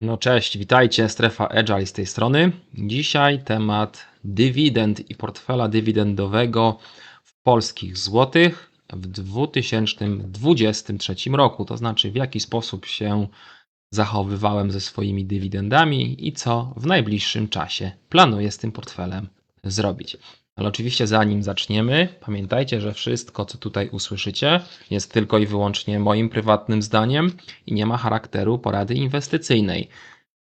No cześć, witajcie, strefa Agile z tej strony. Dzisiaj temat dywidend i portfela dywidendowego w polskich złotych w 2023 roku. To znaczy, w jaki sposób się zachowywałem ze swoimi dywidendami i co w najbliższym czasie planuję z tym portfelem zrobić. Ale oczywiście, zanim zaczniemy, pamiętajcie, że wszystko, co tutaj usłyszycie, jest tylko i wyłącznie moim prywatnym zdaniem i nie ma charakteru porady inwestycyjnej.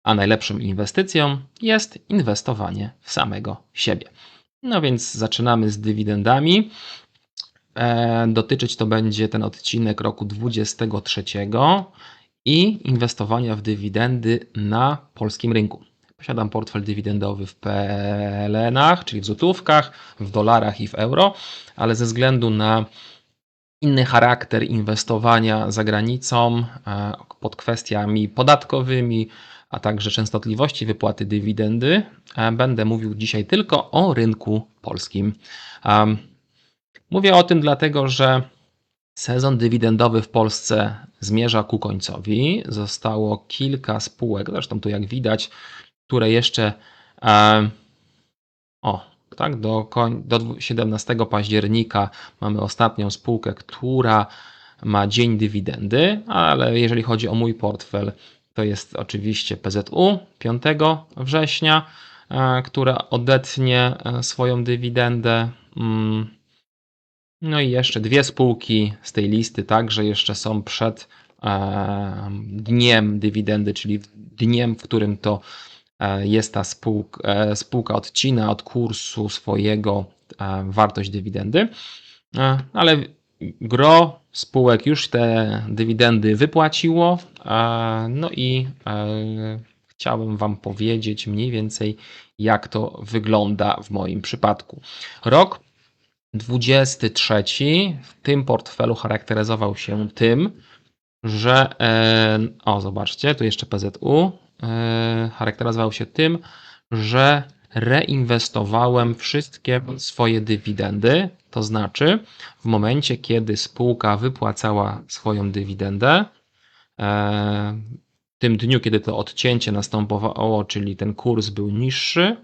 A najlepszą inwestycją jest inwestowanie w samego siebie. No więc zaczynamy z dywidendami. E, dotyczyć to będzie ten odcinek roku 23 i inwestowania w dywidendy na polskim rynku. Posiadam portfel dywidendowy w PLN-ach, czyli w złotówkach, w dolarach i w euro, ale ze względu na inny charakter inwestowania za granicą e, pod kwestiami podatkowymi, a także częstotliwości wypłaty dywidendy, e, będę mówił dzisiaj tylko o rynku polskim. Mówię o tym dlatego, że Sezon dywidendowy w Polsce zmierza ku końcowi. Zostało kilka spółek, zresztą tu jak widać, które jeszcze e, o, tak, do, do 17 października mamy ostatnią spółkę, która ma dzień dywidendy, ale jeżeli chodzi o mój portfel, to jest oczywiście PZU 5 września, e, która odetnie e, swoją dywidendę. Mm, no i jeszcze dwie spółki z tej listy także jeszcze są przed dniem dywidendy, czyli dniem, w którym to jest ta spółka, e, spółka odcina od kursu swojego e, wartość dywidendy, ale gro spółek już te dywidendy wypłaciło. No i chciałbym Wam powiedzieć mniej więcej, jak to wygląda w moim przypadku. Rok 23 w tym portfelu charakteryzował się tym, że o zobaczcie, tu jeszcze PZU E, charakteryzował się tym, że reinwestowałem wszystkie swoje dywidendy, to znaczy w momencie, kiedy spółka wypłacała swoją dywidendę, e, w tym dniu, kiedy to odcięcie następowało, czyli ten kurs był niższy,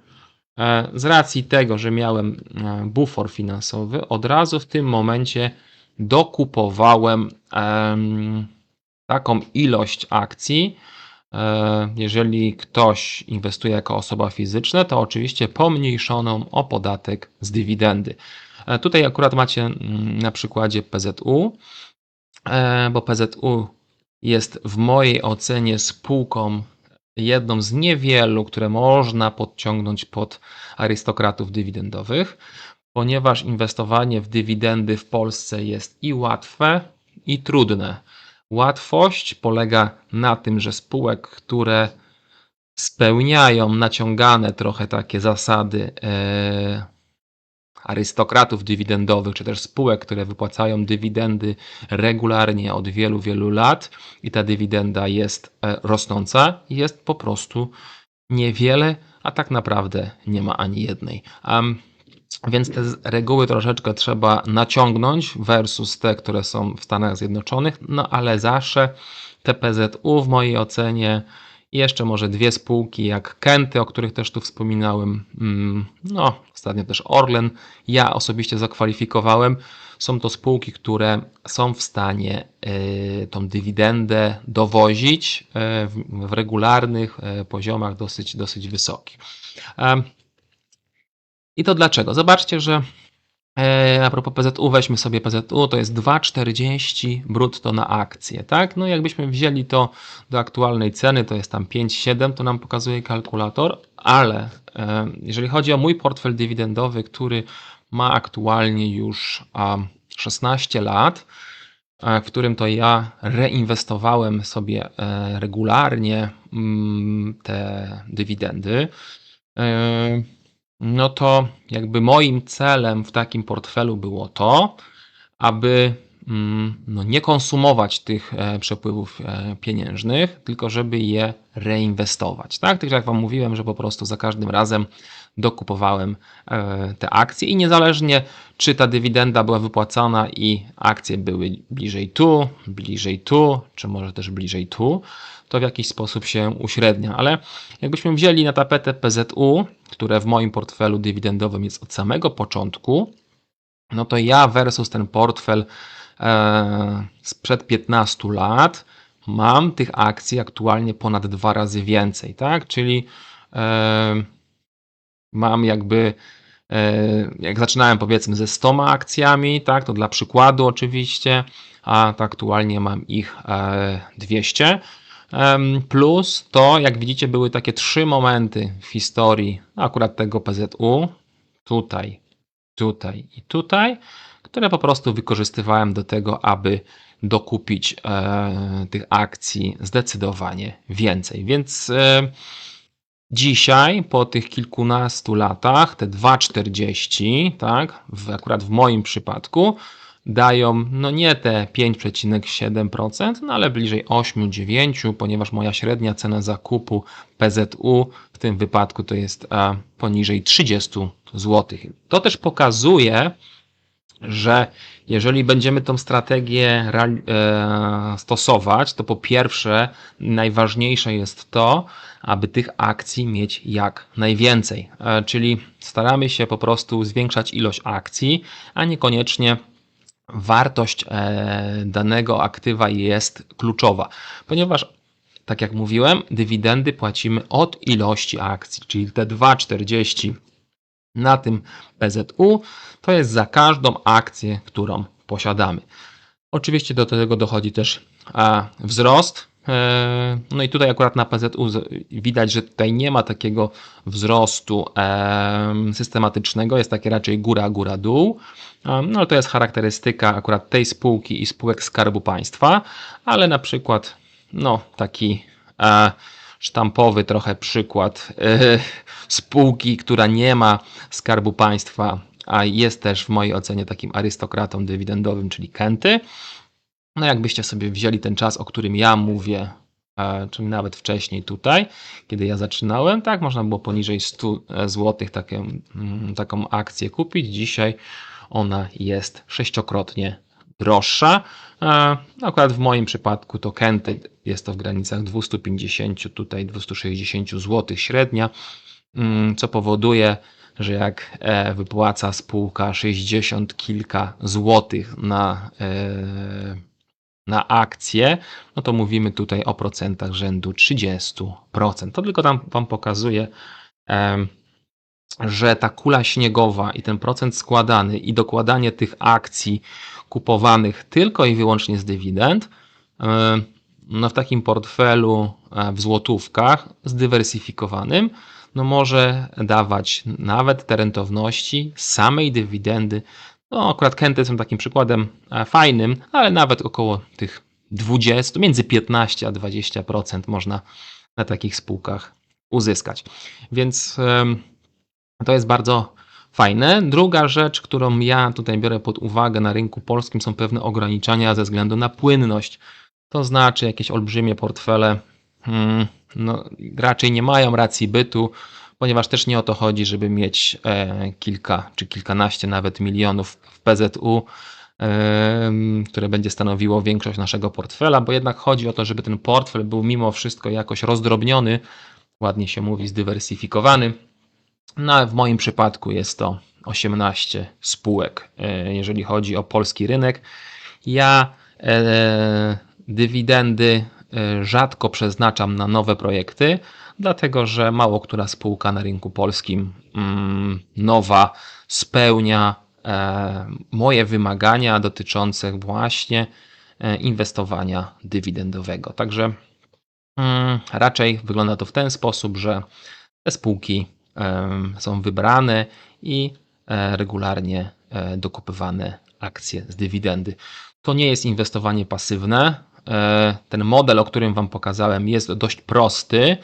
e, z racji tego, że miałem bufor finansowy, od razu w tym momencie dokupowałem taką ilość akcji, E, jeżeli ktoś inwestuje jako osoba fizyczna, to oczywiście pomniejszoną o podatek z dywidendy. E, tutaj akurat macie mm, na przykładzie PZU, e, bo PZU jest w mojej ocenie spółką jedną z niewielu, które można podciągnąć pod arystokratów dywidendowych, ponieważ inwestowanie w dywidendy w Polsce jest i łatwe, i trudne. Łatwość polega na tym, że spółek, które spełniają naciągane trochę takie zasady e, arystokratów dywidendowych, czy też spółek, które wypłacają dywidendy regularnie od wielu, wielu lat i ta dywidenda jest e, rosnąca, jest po prostu niewiele, a tak naprawdę nie ma ani jednej. Um, więc te reguły troszeczkę trzeba naciągnąć versus te, które są w Stanach Zjednoczonych, no ale zawsze TPZU w mojej ocenie i jeszcze może dwie spółki jak Kenty, o których też tu wspominałem, mm, no ostatnio też Orlen, ja osobiście zakwalifikowałem. Są to spółki, które są w stanie y, tą dywidendę dowozić y, w regularnych y, poziomach dosyć, dosyć wysokich. I to dlaczego? Zobaczcie, że e, a propos PZU, weźmy sobie PZU, to jest 2,40 brutto na akcję, tak? No jakbyśmy wzięli to do aktualnej ceny, to jest tam 5,7, to nam pokazuje kalkulator, ale e, jeżeli chodzi o mój portfel dywidendowy, który ma aktualnie już a, 16 lat, e, w którym to ja reinwestowałem sobie regularnie mm, te dywidendy, no to jakby moim celem w takim portfelu było to, aby mm, no, nie konsumować tych e, przepływów e, pieniężnych, tylko żeby je reinwestować. Tak, tak jak Wam mówiłem, że po prostu za każdym razem dokupowałem e, te akcje i niezależnie czy ta dywidenda była wypłacana i akcje były bliżej tu, bliżej tu, czy może też bliżej tu, to w jakiś sposób się uśrednia. Ale jakbyśmy wzięli na tapetę PZU, które w moim portfelu dywidendowym jest od samego początku, no to ja versus ten portfel e, sprzed 15 lat mam tych akcji aktualnie ponad dwa razy więcej, tak? Czyli e, mam jakby e, jak zaczynałem powiedzmy ze 100 akcjami, tak, to dla przykładu oczywiście, a aktualnie mam ich 200. Plus to, jak widzicie, były takie trzy momenty w historii akurat tego PZU, tutaj, tutaj i tutaj, które po prostu wykorzystywałem do tego, aby dokupić e, tych akcji zdecydowanie więcej. Więc e, dzisiaj, po tych kilkunastu latach, te 2,40, tak, w, akurat w moim przypadku, dają no nie te 5,7%, no ale bliżej 8-9, ponieważ moja średnia cena zakupu PZU w tym wypadku to jest a, poniżej 30 zł. To też pokazuje, że jeżeli będziemy tą strategię e, stosować, to po pierwsze najważniejsze jest to, aby tych akcji mieć jak najwięcej. E, czyli staramy się po prostu zwiększać ilość akcji, a niekoniecznie wartość e, danego aktywa jest kluczowa, ponieważ tak jak mówiłem, dywidendy płacimy od ilości akcji, czyli te 2,40 na tym PZU to jest za każdą akcję, którą posiadamy. Oczywiście do tego dochodzi też wzrost. E, no i tutaj akurat na PZU widać, że tutaj nie ma takiego wzrostu systematycznego, jest takie raczej góra, góra, dół. No ale to jest charakterystyka akurat tej spółki i spółek Skarbu Państwa, ale na przykład no taki e, sztampowy trochę przykład e, spółki, która nie ma Skarbu Państwa, a jest też w mojej ocenie takim arystokratą dywidendowym, czyli Kenty. No jakbyście sobie wzięli ten czas, o którym ja mówię, e, czyli nawet wcześniej tutaj, kiedy ja zaczynałem, tak, można było poniżej 100 zł taką, taką akcję kupić. Dzisiaj ona jest sześciokrotnie droższa. Akurat w moim przypadku to Kenty jest to w granicach 250, tutaj 260 zł średnia, mm, co powoduje, że jak e, wypłaca spółka 60 kilka złotych na, e, na akcję, no to mówimy tutaj o procentach rzędu 30%. To tylko tam Wam pokazuje, że ta kula śniegowa i ten procent składany i dokładanie tych akcji kupowanych tylko i wyłącznie z dywidend, e, no w takim portfelu e, w złotówkach zdywersyfikowanym, no może dawać nawet te rentowności samej dywidendy. No akurat Kenty są takim przykładem e, fajnym, ale nawet około tych 20, między 15 a 20% można na takich spółkach uzyskać. Więc to jest bardzo fajne. Druga rzecz, którą ja tutaj biorę pod uwagę na rynku polskim, są pewne ograniczenia ze względu na płynność. To znaczy, jakieś olbrzymie portfele hmm, no, raczej nie mają racji bytu, ponieważ też nie o to chodzi, żeby mieć e, kilka czy kilkanaście nawet milionów w PZU, e, które będzie stanowiło większość naszego portfela, bo jednak chodzi o to, żeby ten portfel był mimo wszystko jakoś rozdrobniony, ładnie się mówi, zdywersyfikowany no, w moim przypadku jest to 18 spółek, e, jeżeli chodzi o polski rynek. Ja e, dywidendy e, rzadko przeznaczam na nowe projekty, dlatego że mało która spółka na rynku polskim mm, nowa spełnia moje wymagania dotyczące właśnie inwestowania dywidendowego. Także mm, raczej wygląda to w ten sposób, że te spółki są wybrane i e, regularnie e, dokupywane akcje z dywidendy. To nie jest inwestowanie pasywne. E, ten model, o którym Wam pokazałem, jest dość prosty,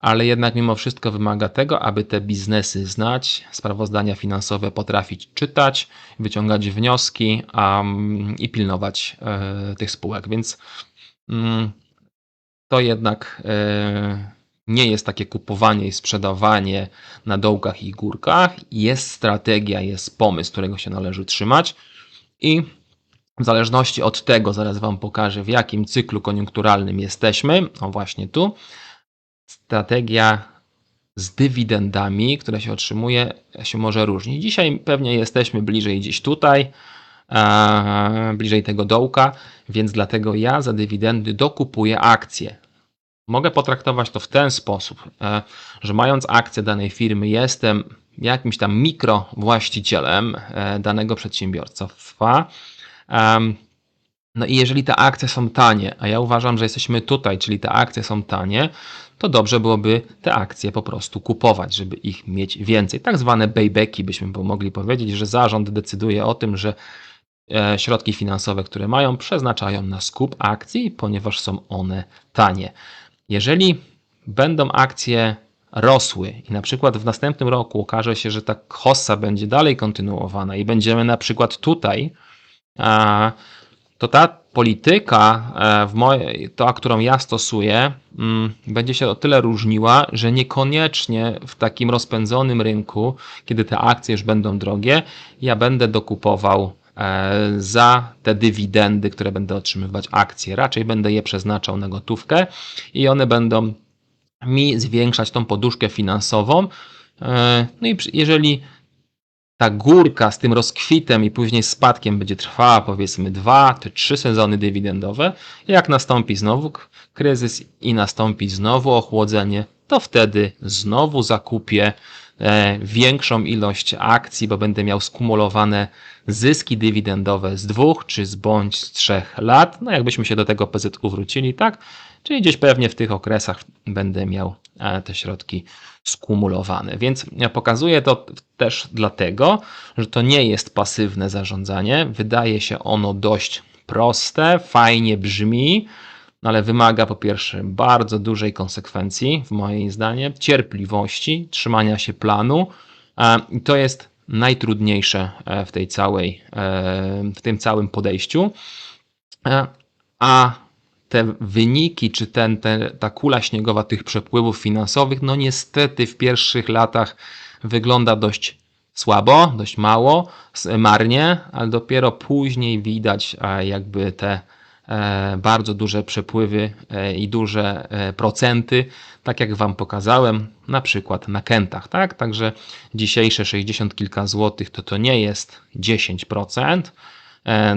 ale jednak mimo wszystko wymaga tego, aby te biznesy znać, sprawozdania finansowe potrafić czytać, wyciągać wnioski um, i pilnować tych spółek. Więc mm, to jednak nie jest takie kupowanie i sprzedawanie na dołkach i górkach. Jest strategia, jest pomysł, którego się należy trzymać i w zależności od tego, zaraz Wam pokażę, w jakim cyklu koniunkturalnym jesteśmy, o właśnie tu, strategia z dywidendami, które się otrzymuje, się może różnić. Dzisiaj pewnie jesteśmy bliżej gdzieś tutaj, bliżej tego dołka, więc dlatego ja za dywidendy dokupuję akcje. Mogę potraktować to w ten sposób, e, że mając akcję danej firmy, jestem jakimś tam mikrowłaścicielem e, danego przedsiębiorstwa. No i jeżeli te akcje są tanie, a ja uważam, że jesteśmy tutaj, czyli te akcje są tanie, to dobrze byłoby te akcje po prostu kupować, żeby ich mieć więcej. Tak zwane baybacki byśmy mogli powiedzieć, że zarząd decyduje o tym, że e, środki finansowe, które mają, przeznaczają na skup akcji, ponieważ są one tanie. Jeżeli będą akcje rosły i na przykład w następnym roku okaże się, że ta hossa będzie dalej kontynuowana i będziemy na przykład tutaj, to ta polityka, e, mojej, ta, którą ja stosuję, mm, będzie się o tyle różniła, że niekoniecznie w takim rozpędzonym rynku, kiedy te akcje już będą drogie, ja będę dokupował za te dywidendy, które będę otrzymywać akcje. Raczej będę je przeznaczał na gotówkę i one będą mi zwiększać tą poduszkę finansową. E, no i jeżeli ta górka z tym rozkwitem i później spadkiem będzie trwała powiedzmy dwa czy trzy sezony dywidendowe, jak nastąpi znowu kryzys i nastąpi znowu ochłodzenie, to wtedy znowu zakupię e, większą ilość akcji, bo będę miał skumulowane zyski dywidendowe z dwóch czy z bądź z trzech lat. No jakbyśmy się do tego PZU wrócili, tak? Czyli gdzieś pewnie w tych okresach będę miał e, te środki skumulowane. Więc ja pokazuję to też dlatego, że to nie jest pasywne zarządzanie. Wydaje się ono dość proste, fajnie brzmi, ale wymaga po pierwsze bardzo dużej konsekwencji, w moim zdaniem, cierpliwości, trzymania się planu. I to jest najtrudniejsze e, w tej całej, e, w tym całym podejściu. A te wyniki, czy ten, ten, ta kula śniegowa tych przepływów finansowych, no niestety w pierwszych latach wygląda dość słabo, dość mało, marnie, ale dopiero później widać jakby te e, bardzo duże przepływy e, i duże e, procenty, tak jak Wam pokazałem, na przykład na kentach, tak? Także dzisiejsze 60 kilka złotych to to nie jest 10%,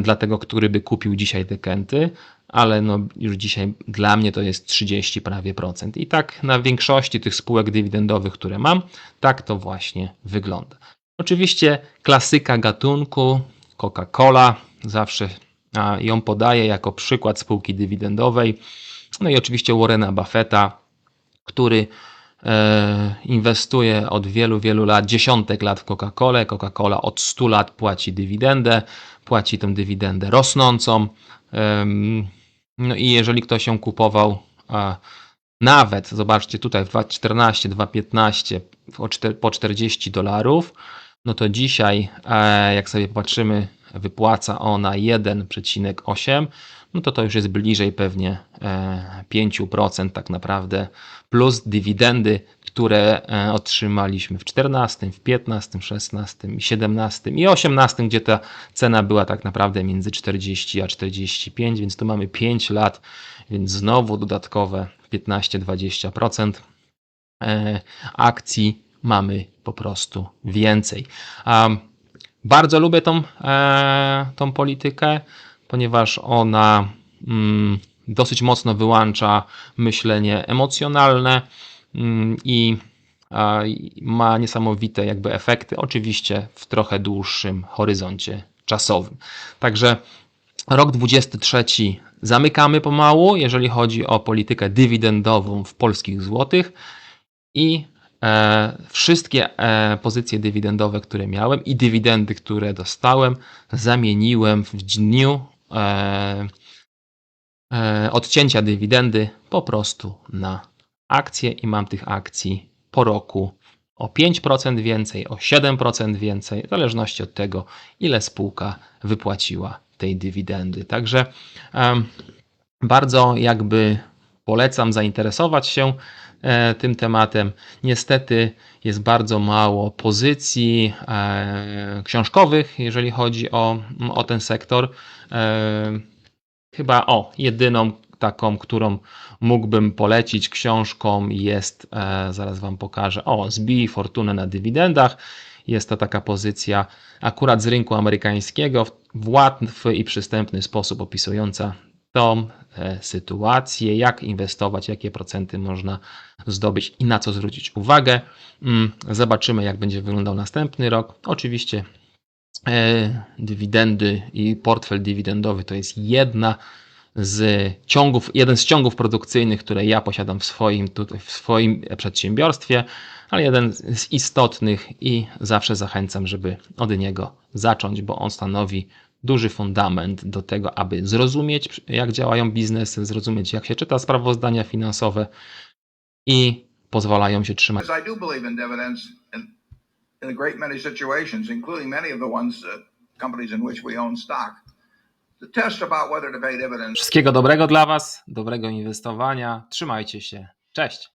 dla tego, który by kupił dzisiaj te kenty, ale no już dzisiaj dla mnie to jest 30 prawie procent. I tak na większości tych spółek dywidendowych, które mam, tak to właśnie wygląda. Oczywiście klasyka gatunku Coca-Cola, zawsze ją podaję jako przykład spółki dywidendowej. No i oczywiście Warrena Buffetta, który e, inwestuje od wielu, wielu lat, dziesiątek lat w Coca-Colę. Coca-Cola od 100 lat płaci dywidendę, płaci tę dywidendę rosnącą. No i jeżeli ktoś ją kupował nawet, zobaczcie tutaj w 2014, 2015 po 40 dolarów, no to dzisiaj, e, jak sobie popatrzymy, wypłaca ona 1,8, no to to już jest bliżej pewnie 5% e, tak naprawdę, plus dywidendy, które e, otrzymaliśmy w 14, w 15, 16, 17 i 18, gdzie ta cena była tak naprawdę między 40 a 45, więc tu mamy 5 lat, więc znowu dodatkowe 15-20% e, akcji mamy po prostu więcej. Bardzo lubię tą, e, tą politykę, ponieważ ona mm, dosyć mocno wyłącza myślenie emocjonalne mm, i ma niesamowite jakby efekty, oczywiście w trochę dłuższym horyzoncie czasowym. Także rok 23 zamykamy pomału, jeżeli chodzi o politykę dywidendową w polskich złotych i wszystkie e, pozycje dywidendowe, które miałem i dywidendy, które dostałem, zamieniłem w dniu e, odcięcia dywidendy po prostu na akcje i mam tych akcji po roku o 5% więcej, o 7% więcej, w zależności od tego, ile spółka wypłaciła tej dywidendy. Także bardzo jakby polecam zainteresować się e, tym tematem. Niestety jest bardzo mało pozycji e, książkowych, jeżeli chodzi o, o ten sektor. E, chyba o, jedyną taką, którą mógłbym polecić książką jest, zaraz Wam pokażę, o, zbij fortunę na dywidendach. Jest to taka pozycja akurat z rynku amerykańskiego w łatwy i przystępny sposób opisująca tą e, sytuację, jak inwestować, jakie procenty można zdobyć i na co zwrócić uwagę. Mm, Zobaczymy, jak będzie wyglądał następny rok. Oczywiście e, dywidendy i portfel dywidendowy to jest jedna z ciągów, jeden z ciągów produkcyjnych, które ja posiadam w swoim, tutaj, w swoim przedsiębiorstwie, ale jeden z istotnych i zawsze zachęcam, żeby od niego zacząć, bo on stanowi duży fundament do tego, aby zrozumieć, jak działają biznesy, zrozumieć, jak się czyta sprawozdania finansowe i pozwalają się trzymać Because I do believe in dividends in, in a great many situations, including many of the ones, uh, companies in which we own stock. The test about whether to pay dividends Wszystkiego dobrego dla Was, dobrego inwestowania. Trzymajcie się. Cześć.